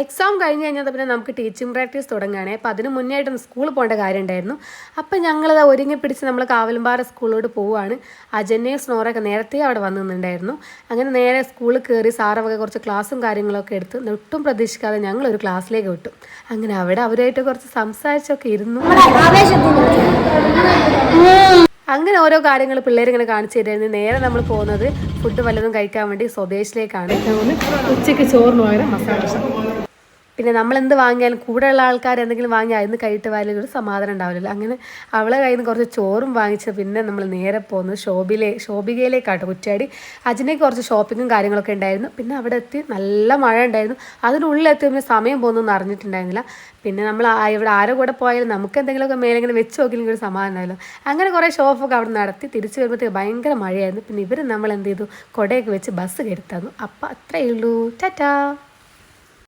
Exam കഴിഞ്ഞ് കഴിഞ്ഞാൽ പിന്നെ നമുക്ക് ടീച്ചിങ് പ്രാക്ടീസ് തുടങ്ങുകയാണേ. അപ്പോൾ അതിന് മുന്നേ ആയിട്ട് സ്കൂളിൽ പോകേണ്ട കാര്യം ഉണ്ടായിരുന്നു അപ്പം ഞങ്ങളത് ഒരുങ്ങി പിടിച്ച് നമ്മൾ കാവലമ്പാറ സ്കൂളിലോട്ട് പോവുകയാണ്. അജന്നയും സ്നോറൊക്കെ നേരത്തെ അവിടെ വന്നു നിന്നുണ്ടായിരുന്നു അങ്ങനെ നേരെ സ്കൂളിൽ കയറി സാറൊക്കെ കുറച്ച് ക്ലാസ്സും കാര്യങ്ങളൊക്കെ എടുത്ത് ഒട്ടും പ്രതീക്ഷിക്കാതെ ഞങ്ങൾ ഒരു ക്ലാസ്സിലേക്ക് വിട്ടു. അങ്ങനെ അവിടെ അവരായിട്ട് കുറച്ച് സംസാരിച്ചൊക്കെ ഇരുന്നു. അങ്ങനെ ഓരോ കാര്യങ്ങൾ പിള്ളേർ ഇങ്ങനെ കാണിച്ചു തരുന്നത് നേരെ നമ്മൾ പോകുന്നത് ഫുഡ് വല്ലതും കഴിക്കാൻ വേണ്ടി സ്വദേശിലേക്കാണ്. ഉച്ചയ്ക്ക് ചോറിന് പകരം മസാല പിന്നെ നമ്മൾ എന്ത് വാങ്ങിയാലും കൂടെയുള്ള ആൾക്കാർ എന്തെങ്കിലും വാങ്ങി അതിന് കഴിയിട്ട് വായാലും ഒരു സമാധാനം ഉണ്ടാവില്ലല്ലോ. അങ്ങനെ അവളെ കയ്യിൽ നിന്ന് കുറച്ച് ചോറും വാങ്ങിച്ച് പിന്നെ നമ്മൾ നേരെ പോകുന്നത് ഷോബിലെ ഷോബികയിലേക്കാട്ടോ കുറ്റാടി അജിനേക്ക് കുറച്ച് ഷോപ്പിങ്ങും കാര്യങ്ങളൊക്കെ ഉണ്ടായിരുന്നു. പിന്നെ അവിടെ എത്തി നല്ല മഴ ഉണ്ടായിരുന്നു. അതിനുള്ളിൽ എത്തിയപ്പോൾ സമയം പോകുന്നൊന്നും അറിഞ്ഞിട്ടുണ്ടായിരുന്നില്ല. പിന്നെ നമ്മൾ ഇവിടെ ആരോ കൂടെ പോയാലും നമുക്ക് എന്തെങ്കിലുമൊക്കെ മേലെങ്കിലും വെച്ച് നോക്കിയില്ലെങ്കിൽ ഒരു സമാധാനം ഉണ്ടായല്ലോ അങ്ങനെ കുറേ ഷോപ്പൊക്കെ അവിടെ നടത്തി തിരിച്ചു വരുമ്പോഴത്തേക്ക് ഭയങ്കര മഴയായിരുന്നു. പിന്നെ ഇവർ നമ്മൾ എന്ത് ചെയ്തു? കുടയൊക്കെ വെച്ച് ബസ് കയറി തന്നു. അപ്പം അത്രയേ ഉള്ളൂ ടാറ്റാ.